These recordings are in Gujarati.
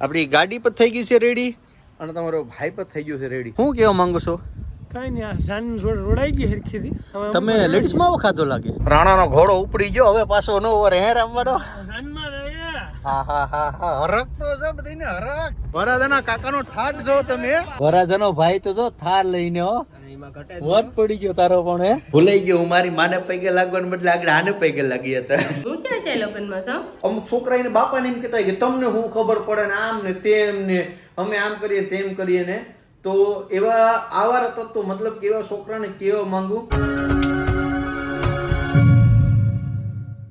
આપણી ગાડી પર થઈ ગઈ છે રેડી અને તમારો ભાઈ પર થઈ ગયો છે રેડી શું કહેવા માંગો છો? કઈ નહીં આ જાન જોડ રોડાઈ ગઈ હરખીથી. તમે લેડીઝમાં ખાધો લાગે. રાણાનો ઘોડો ઉપડી ગયો હવે પાછો નો ઓવર હે રામવાડો જાનમાં હા હા હા હા હરક તો છે બધીને હરક વરાજાના કાકાનો ઠાઠ જો તમે. વરાજાનો ભાઈ તો જો થાર લઈને હો વટ પડી ગયો તારો પણ હે? ભૂલાઈ ગયો હું મારી માને પૈકે લાગવાને બદલે આગળ આને પૈકે લાગી હતા. હું ક્યાં છે લગ્નમાં છું અમુક છોકરા એને બાપાને એમ કહેતા કે તમને હું ખબર પડે ને આમ ને તેમ ને અમે આમ કરીએ તેમ કરીએ ને તો એવા આવારા તત્વો મતલબ કે એવા છોકરાને કેવા માંગુ.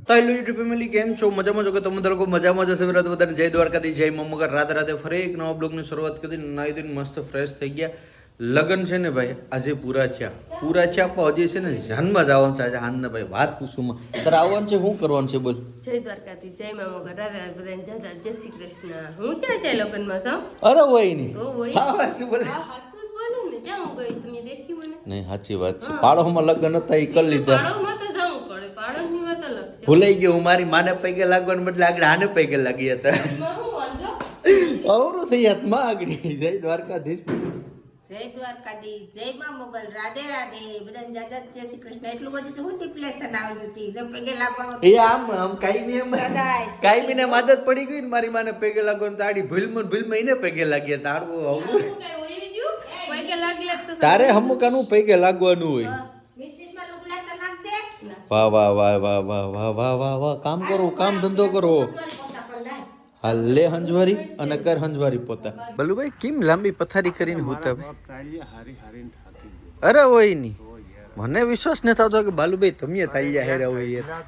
તો હેલો યુટ્યુબ ફેમિલી કેમ છો? મજામાં છો કે તમે લોકો મજામાં જશે વિરાટ બધાને જય દ્વારકાથી જય મમ્મગર રાધે રાધે ફરી એક નવા બ્લોગની શરૂઆત કરી નાઈ ધોઈને મસ્ત ફ્રેશ થઈ ગયા. લગન છે ને ભાઈ આજે પૂરા થયા. પૂરા થયા પણ હજી છે ને જાનમાં જવાનું છે. આજે હાનને ભાઈ વાત પૂછું તારે આવવાનું છે? શું કરવાનું છે બોલ. જય દ્વારકાથી જય મા મગર. રાધે રાધે બધાને જય જય શ્રી કૃષ્ણ. હું ક્યાં ત્યાં લગ્નમાં છું? અરે હોય નહીં. હા શું બોલે? હા હાસુ જ બોલું ને? ક્યાં હું ગઈ? તમે દેખી મને. નહીં સાચી વાત છે. પાડોમાં લગ્ન હતા એ કરી લીધા. પાડોમાં તો જવું પડે. પાડોની વાત અલગ છે. ભૂલાઈ ગયો હું મારી માને પૈકે લાગવાનું બદલે આગળ આને પૈકે લાગી હતા. અવરું થઈ હાથમાં આગળ. જય દ્વારકાધીશ. જય દ્વારકાધીશ જય માં મોગલ રાધે રાધે. બધાને જાજા જય શ્રી કૃષ્ણ. એટલું બધું તો હું ડિપ્લેશન આવ્યું હતી. ને પગે લાગવાનું એ આમ આમ કાઈ એમ. કાઈ બી ને આદત પડી ગઈ ને મારી માને પૈકે લાગવાનું તાડી ભૂલમાં ભૂલમાં એને પૈકે લાગ્યા તારું આવું. તારે હમુકાનું પૈકે લાગવાનું હોય. વાહ વાહ વાહ વાહ વાહ વાહ વાહ વાહ વાહ કામ કરો કામ ધંધો કરો. હાલ લે હંજવારી અને કર હંજવારી પોતા. બલુભાઈ કેમ લાંબી પથારી કરીને હોતા અરે હોયની. મને વિશ્વાસ ન થતો કે બાલુભાઈ તમે તાલ્યા હેરા હોય યાર.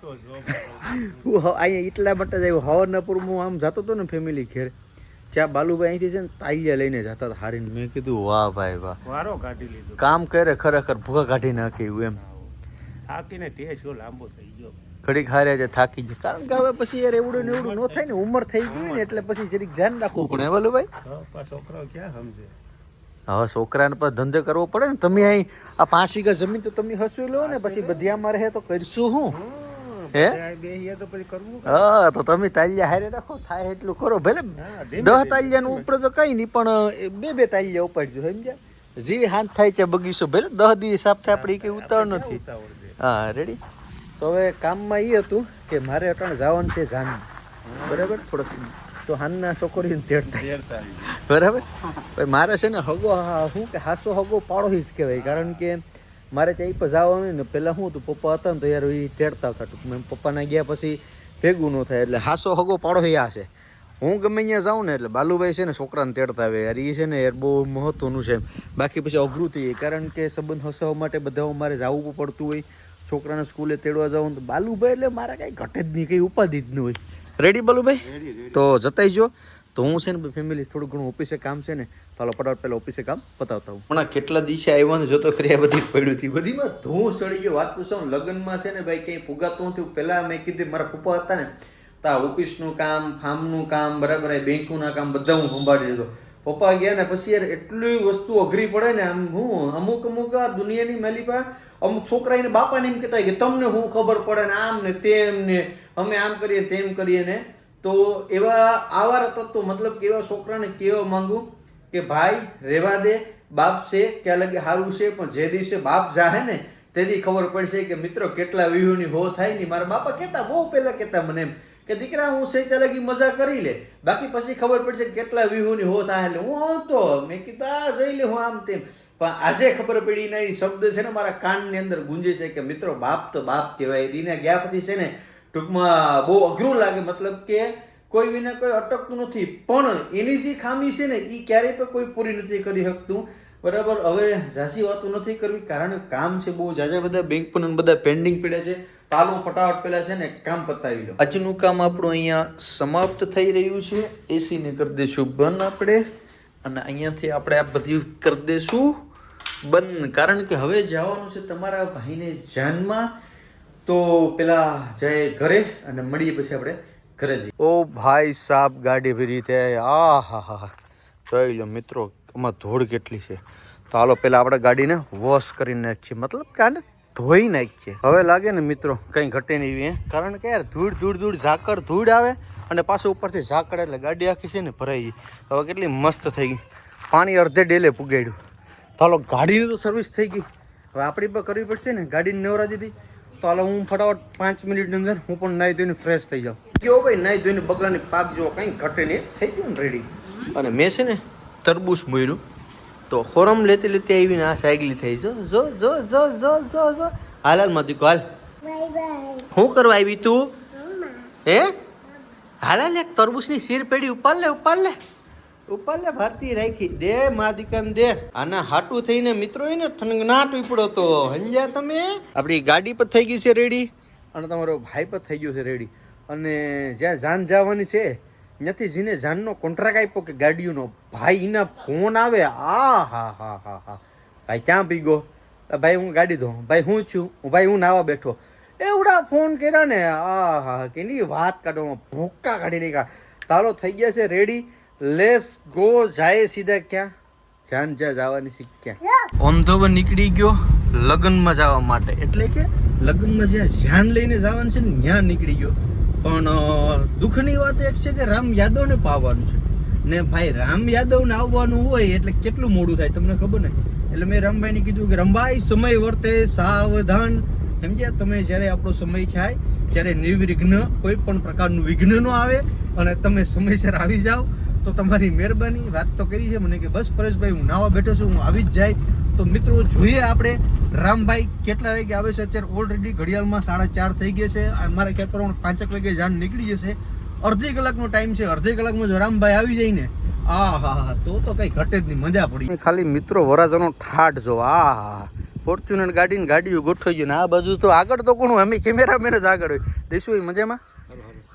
હું અહીંયા એટલા માટે જ આવ્યો. હવારના પૂરમાં હું આમ જતો હતો ને ફેમિલી ઘેર. ત્યાં બાલુભાઈ અહીંથી છે ને તાઈયા લઈને જતા હતા હારીને. મેં કીધું વાહ ભાઈ વાહ. વારો કાઢી લીધો. કામ કરે ખરેખર ભૂખા કાઢી એવું એમ. થાકીને ટેસ્ટ લાંબો થઈ ગયો. ઘડીક હારે જે થાકી જાય કારણ કે હવે પછી યાર એવડું ને એવડું ન થાય ને ઉંમર થઈ ગઈ ને એટલે પછી જરીક ધ્યાન રાખવું પડે. હે ભાઈ છોકરાઓ ક્યાં સમજે? હવે છોકરાને પણ ધંધો કરવો પડે ને. તમે અહીં આ પાંચ વીઘા જમીન તો તમે હસવી લો ને પછી બધિયામાં રહે તો કરશું હું. હે બે તો હા તો તમે તાલિયા હારે રાખો થાય એટલું ખરો. ભલે દસ તાલિયા નું ઉપર તો કઈ નહીં પણ બે બે તાલિયા ઉપાડજો સમજ્યા? જે હાથ થાય છે બગીચો ભલે દસ દિવસ સાફ થાય આપણે કઈ ઉતાર નથી. હા રેડી તો હવે કામમાં એ હતું કે મારે અટાણે જવાનું છે જાન બરાબર? થોડોક. તો હાનના છોકરીને તેડતા બરાબર? ભાઈ મારે છે ને હગો હા, શું કે હાસો હગો પાડોશી જ કહેવાય. કારણ કે મારે ત્યાં પર જવાનું ને પહેલાં શું હતું પપ્પા હતા ને તો યાર એ તેડતા હતા. ટૂંકમાં પપ્પાના ગયા પછી ભેગું ન થાય. એટલે હાસો હગો પાડો આ છે. હું ગમે ત્યાં જાઉં ને એટલે બાલુભાઈ છે ને છોકરાને તેડતા આવે યાર એ છે ને યાર બહુ મહત્વનું છે બાકી પછી અઘરું થઈ કારણ કે સંબંધ હસાવવા માટે બધા મારે જવું પડતું હોય. છોકરાને સ્કૂલે તેડવા જાઉં તો બાલુભાઈ એટલે મારે કાંઈ ઘટે જ નહીં કંઈ ઉપાધિ જ નહીં હોય. રેડી બાલુભાઈ? તો જતાઈ જો. તો હું છે ને ફેમિલી થોડું ઘણું ઓફિસે કામ છે ને ચાલો ફટાફટ પહેલાં ઓફિસે કામ પતાવતા હું હમણાં કેટલા દિવસે આવ્યો ને જોતો કરી આ બધી પડ્યું હતી. બધીમાં ધૂં સડી ગયો. વાત પૂછો લગ્નમાં છે ને ભાઈ કંઈ ફુગાતું નથી. પહેલા મેં કીધું મારા પપ્પા હતા ને તો આ ઓફિસનું કામ ફાર્મનું કામ બરાબર બેંકનું કામ બધા હું સંભાળી લીધો. પપ્પા ગયા ને પછી યાર એટલી વસ્તુ અઘરી પડે ને આમ હું અમુક અમુક આ દુનિયાની મેલી પા અમુક છોકરા એને બાપાને એમ કહેતા કે તમને હું ખબર પડે ને આમ ને તેમ ને, અમે આમ કરીએ તેમ કરીએ ને. તો એવા આવારા તત્વો, મતલબ કે એવા છોકરાને કેવા માંગુ કે ભાઈ, રહેવા દે, બાપ છે, ક્યાં લગે સારું છે, પણ જે દિવસે બાપ જાહે ને તેથી ખબર પડશે કે મિત્રો, કેટલા વ્યૂહની હો થાય ને, મારા બાપા કહેતા, બહુ પહેલાં કહેતા મને એમ કે દીકરા, હું છે ત્યાં લગી મજા કરી લે. બાકી પછી ખબર પડશે કે કેટલા વ્યૂહની હો થાય એટલે હું તો મેં કીધું, આ જઈ લે, હું આમ તેમ. પણ આજે ખબર પડી ને એ શબ્દ છે ને મારા કાનની અંદર ગુંજે છે કે મિત્રો બાપ તો બાપ કહેવાય. દીના ગયા પછી છે ને ટૂંકમાં બહુ અઘરું લાગે. મતલબ કે કોઈ વિના કોઈ અટકતું નથી. પણ એની જે ખામી છે ને એ ક્યારેય પણ કોઈ પૂરી નથી કરી શકતું. બરાબર? હવે ઝાંસી વાતો નથી કરવી કારણ કામ છે બહુ ઝાઝા બધા. બેંક પણ બધા પેન્ડિંગ પડ્યા છે. તાલું ફટાફટ પેલા છે ને કામ પતાવી લો. આજનું કામ આપણું અહીંયા સમાપ્ત થઈ રહ્યું છે. એસીને કરી દઈશું બંધ આપણે. અને અહીંયાથી આપણે આ બધું કરી દઈશું બંધ. કારણ કે હવે જવાનું છે તમારા ભાઈને જાનમાં. તો પેલા જાય ઘરે અને મળીએ પછી આપણે ઘરે જઈએ. ઓ ભાઈ સાહેબ ગાડી ભરી તે. આ હા હા જોઈ લો મિત્રો, આમાં ધૂળ કેટલી છે. તો હાલો પેલા આપણે ગાડીને વોશ કરી નાખીએ. મતલબ કે આને ધોઈ નાખીએ. હવે લાગે ને મિત્રો, કંઈ ઘટે નહીં એવી? કારણ કે યાર ધૂળ ધૂળ ધૂળ ઝાકર ધૂળ આવે અને પાછું ઉપરથી ઝાકર એટલે ગાડી આખી છે ને ભરાઈ ગઈ. હવે કેટલી મસ્ત થઈ ગઈ. પાણી અડધે ડેલે પુગાડ્યું. હાલો ગાડીની તો સર્વિસ થઈ ગઈ. હવે આપણી પણ કરવી પડશે ને ગાડીની નવરા દીધી. તો હાલો હું ફટાફટ પાંચ મિનિટની અંદર હું પણ નાહી ધોઈને ફ્રેશ થઈ જાઉં. કેવો ભાઈ નાહી ધોઈને બગલાની પાક જો કંઈ ઘટે નહીં. થઈ ગયું ને રેડી અને મેં છે ને તરબૂચ મોર્યું તો ખોરમ લેતી લેતી આવીને આ સાયકલી થઈ. જો જો જો જો જો જો જો. હાલ હાલ મધુ હાલ. શું કરવા આવી તું? હે? હાલ હાલ એક તરબૂચની શીર પેડી ઉપાડ લે ઉપાડ લે. ઉપર ભરતી રાખી. દે મા દીકરાને દે. આના હાટું થઈને મિત્રો એને થનગનાટ ઉપડો તો. સમજ્યા તમે? આપણી ગાડી પર થઈ ગઈ છે રેડી? અને તમારો ભાઈ પર થઈ ગયો છે રેડી. અને જ્યાં જાન જવાની છે, ત્યાંથી જીને જાનનો કોન્ટ્રાક્ટ આપ્યો કે ગાડીઓનો. ભાઈ એના ફોન આવે. આ હા હા હા હા. ભાઈ ક્યાં પી ગયો ભાઈ હું ગાડી દઉં ભાઈ હું છું? હું ભાઈ હું નાવા બેઠો. એવડા ફોન કર્યા ને. આ, હા કેની વાત કાઢો ભૂક્કા કાઢી નીકળ્યા તારો થઈ ગયા છે રેડી. લેસ ગો જાય સીધા ક્યાં? જાન જ્યાં જવાની છે ક્યાં? ઓંધોવ નીકળી ગયો લગ્નમાં જવા માટે. એટલે કે લગ્નમાં જ્યાં ધ્યાન લઈને જવાનું છે ને, ત્યાં નીકળી ગયો. પણ દુઃખની વાત એક છે કે રામ યાદવને પાવાનું છે. ને ભાઈ, રામ યાદવને આવવાનું હોય એટલે કેટલું મોડું થાય તમને ખબર ને એટલે મેં રામભાઈને કીધું કે રમભાઈ સમય વર્તે સાવધાન. સમજ્યા તમે જ્યારે આપણો સમય થાય ત્યારે નિર્વિઘ્ન કોઈ પણ પ્રકારનું વિઘ્ન ન આવે અને તમે સમયસર આવી જાઓ તો તમારી મહેરબાની વાત તો કરી છે. મને કે બસ પરેશભાઈ હું નાવા બેઠો છું હું આવી જ જાય. તો મિત્રો જોઈએ આપણે રામભાઈ કેટલા વાગે આવે છે. અત્યારે ઓલરેડી ઘડિયાળમાં સાડા ચાર થઈ ગયા છે. અમારે ખ્યાલ પ્રમાણે પાંચેક વાગે જાણ નીકળી જશે. અડધી કલાકનો ટાઈમ છે. અડધી કલાકમાં જો રામભાઈ આવી જાય ને આ હા હા તો તો કઈ ઘટે જ નહીં મજા પડી. ખાલી મિત્રો વરાજાનો ઠાઠ જો આ હા ફોર્ચ્યુનર ગાડીની ગાડીઓ ગોઠવાઈ ગયું ને આ બાજુ તો આગળ તો કોણ અમે કેમેરામેન જ આગળ હોય. દેશું મજામાં?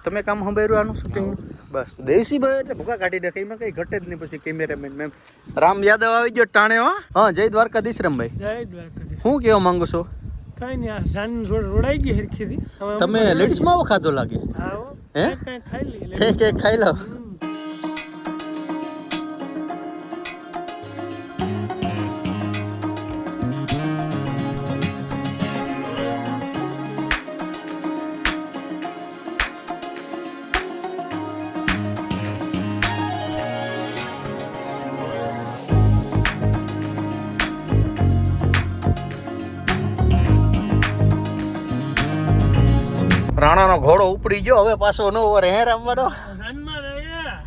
તમે કામ સંભાળ્યું આનું? શૂટિંગ બસ. દેશી ભાઈ એટલે ભૂકા કાઢી દે એમાં કઈ ઘટે જ નહીં પછી કેમેરામેન મેમ રામ યાદવ આવી ગયો ટાણે હો. હા જય દ્વારકાધીશ રામભાઈ. જય દ્વારકાધીશ. શું કેવા માંગો છો? કઈ નહીં જાન રોડાઈ ગઈ હરખીથી. હવે તમે લેડીઝમાં આવો ખાધો લાગે? હે? કઈ ખાઈ લે કે ખાઈ લો ઘોડો ઉપડી ગયો હવે પાછો નો ઓવર હે રામવાડો?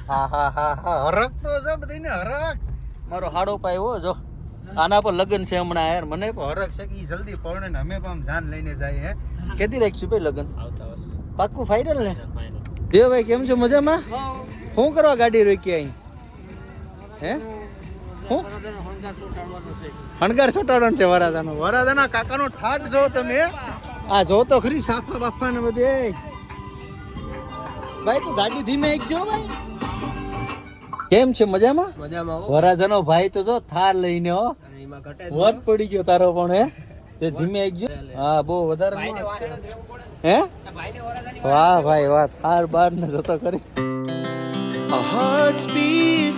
હા હા હા હા. હરક તો છે બધાને હરક મારો હાડો પાય હો જો. આના પર લગન છે હમણાં યાર. મને પણ હરક છે કે ઈ જલ્દી પરણે ને અમે પણ આમ જાન લઈને જાય હે. કેદી રાખશું ભાઈ લગન? પાક્કું ફાઇનલ ને? દેવ ભાઈ કેમ છો? મજામાં? શું કરવા ગાડી રોકી અહીં હે? હું હણગાર ચોટાડવાનો છે વરાદાનો વરાદાના કાકાનો ઠાટ જો તમે. આ જો તો ખરી સાફા બાફા ને બધે. ભાઈ તું ગાડી ધીમે એકજો ભાઈ. કેમ છે મજામાં? મજામાં વરાજાનો ભાઈ તો જો થાર લઈને હો. એમાં વટ પડી ગયો તારો પણ હે? તે ધીમે એકજો હા બહુ વધારે હે? વાહ ભાઈ વાહ. થાર બાર ને જતો કરી A heart speed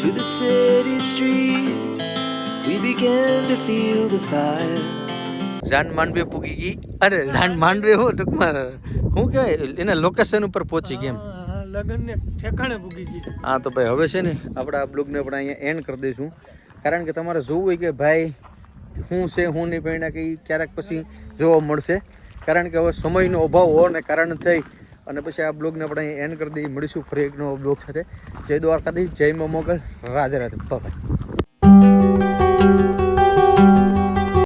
to the city streets. We began to feel the fire. જાન માંડવે પૂગી ગઈ? અરે જાન માંડવે હો? ટૂંકમાં શું કહેવાય એના લોકેશન ઉપર પહોંચી ગઈ એમ. લગ્ન ને ઠેકાણે પૂગી ગઈ. હા તો ભાઈ હવે છે ને આપણે આ બ્લોગને આપણે અહીંયા એન્ડ કરી દઈશું. કારણ કે તમારે જોવું હોય કે ભાઈ શું છે શું નહીં પરિણા કે ક્યારેક પછી જોવા મળશે. કારણ કે હવે સમયનો અભાવ હોવાને કારણે થઈ અને પછી આ બ્લોગને આપણે અહીંયા એન્ડ કરી દઈએ. મળીશું ફરી એક નવો બ્લોગ સાથે. જય દ્વારકાધીશ જય મોગલ રાધે રાધે. બાય